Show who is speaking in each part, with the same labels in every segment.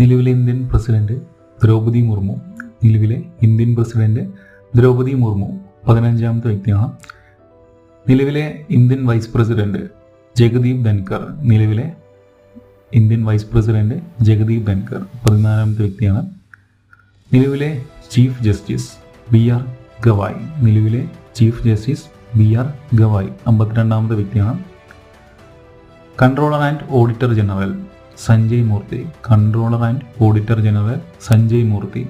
Speaker 1: നിലവിലെ Indian president Draupadi Murmu. നിലവിലെ Indian president Draupadi Murmu പതിനഞ്ചാമത്തെ വ്യക്തിയാണ്. നിലവിലെ Indian vice president Jagdeep Dhankhar നിലവിലെ Indian vice president Jagdeep Dhankhar പതിനാലാമത്തെ വ്യക്തിയാണ്. നിലവിലെ chief justice B R Gavai. നിലവിലെ chief justice B R Gavai അമ്പത്തിരണ്ടാമത്തെ വ്യക്തിയാണ്. Controller and auditor general Sanjay Murthy controller and auditor general Sanjay Murthy.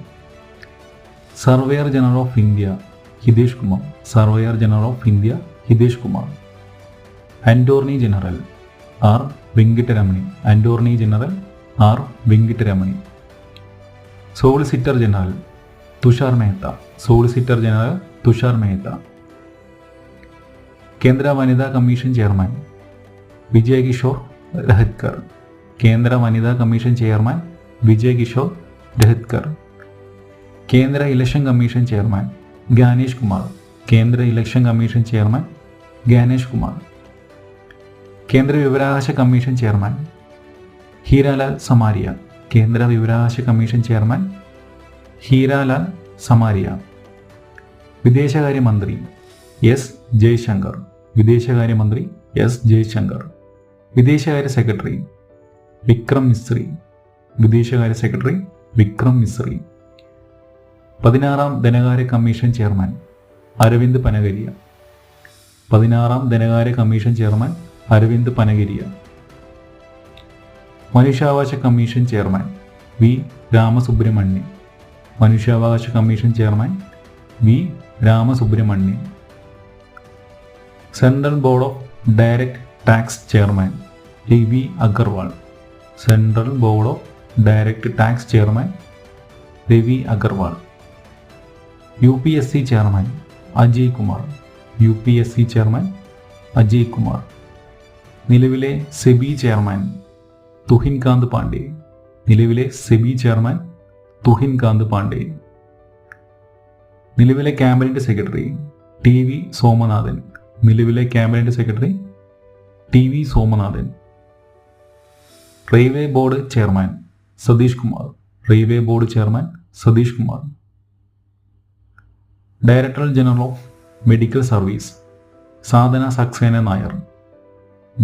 Speaker 1: Surveyor general of India Hitesh Kumar. Surveyor general of India Hitesh Kumar. Attorney general R Venkataramani. Attorney general R Venkataramani. Solicitor general Tushar Mehta solicitor general Tushar Mehta കേന്ദ്ര വനിതാ commission chairman Vijay Kishore Rahatkar. കേന്ദ്ര വനിതാ commission chairman Vijay Kishore Rahatkar കേന്ദ്ര election commission chairman Ganesh Kumar കേന്ദ്ര election commission chairman Ganesh Kumar കേന്ദ്ര വിവരാവകാശ commission chairman Hiralal Samariya കേന്ദ്ര വിവരാവകാശ കമ്മീഷൻ ചെയർമാൻ ഹീരാലാൽ സമാരിയ വിദേശകാര്യമന്ത്രി എസ് ജയശങ്കർ വിദേശകാര്യമന്ത്രി എസ് ജയശങ്കർ വിദേശകാര്യ സെക്രട്ടറി വിക്രം മിശ്രി വിദേശകാര്യ സെക്രട്ടറി വിക്രം മിശ്രി പതിനാറാം ധനകാര്യ കമ്മീഷൻ ചെയർമാൻ അരവിന്ദ് പനഗരിയ. പതിനാറാം ധനകാര്യ കമ്മീഷൻ ചെയർമാൻ അരവിന്ദ് പനഗരിയ. മനുഷ്യാവകാശ കമ്മീഷൻ ചെയർമാൻ വി രാമസുബ്രഹ്മണ്യൻ. മനുഷ്യാവകാശ commission chairman V Ramasubramanian. Central board of direct tax chairman A V Agarwal. Central board of direct tax chairman Ravi Agarwal U P S C chairman Ajay Kumar U P S C chairman Ajay Kumar നിലവിലെ SEBI chairman Tuhin Kanta Pandey നിലവിലെ SEBI chairman Tuhin Kanta Pandey നിലവിലെ cabinet secretary T V Somanathan നിലവിലെ cabinet secretary T V Somanathan railway board chairman Satish Kumar. Railway board chairman Satish Kumar. Director general of medical service Sadhana Saxena Nair.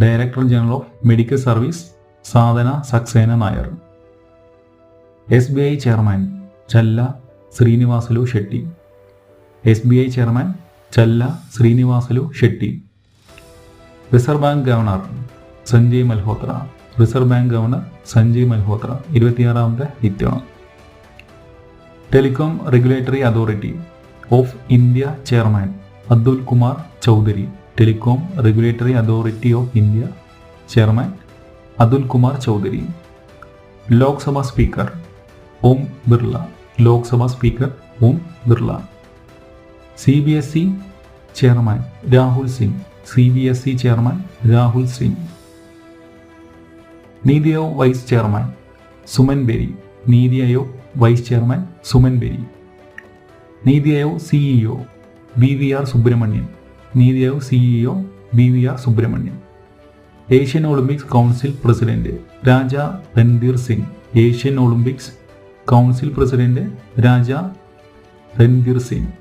Speaker 1: Director general of medical service Sadhana Saxena Nair. S B I chairman Challa Srinivasulu Setty. S B I chairman Challa Srinivasulu Setty. Reserve bank governor Sanjay Malhotra. Reserve bank governor Sanjay Malhotra ഇരുപത്തിയാറാമത്തെ വ്യക്തിയാണ് telecom regulatory authority of India chairman Abdul Kumar Chaudhary telecom regulatory authority of India chairman Atul Kumar Chaudhary Lok Sabha speaker Om Birla Lok Sabha speaker Om Birla. C B S E chairman Rahul Singh C B S E chairman Rahul Singh. NITI Aayog vice chairman? Suman Bery. NITI Aayog vice chairman Suman Bery. NITI Aayog CEO B V R Subrahmanyam. NITI Aayog CEO B V R Subrahmanyam. Asian Olympics council president Raja Randhir Singh. Asian Olympics council president Raja Randhir Singh.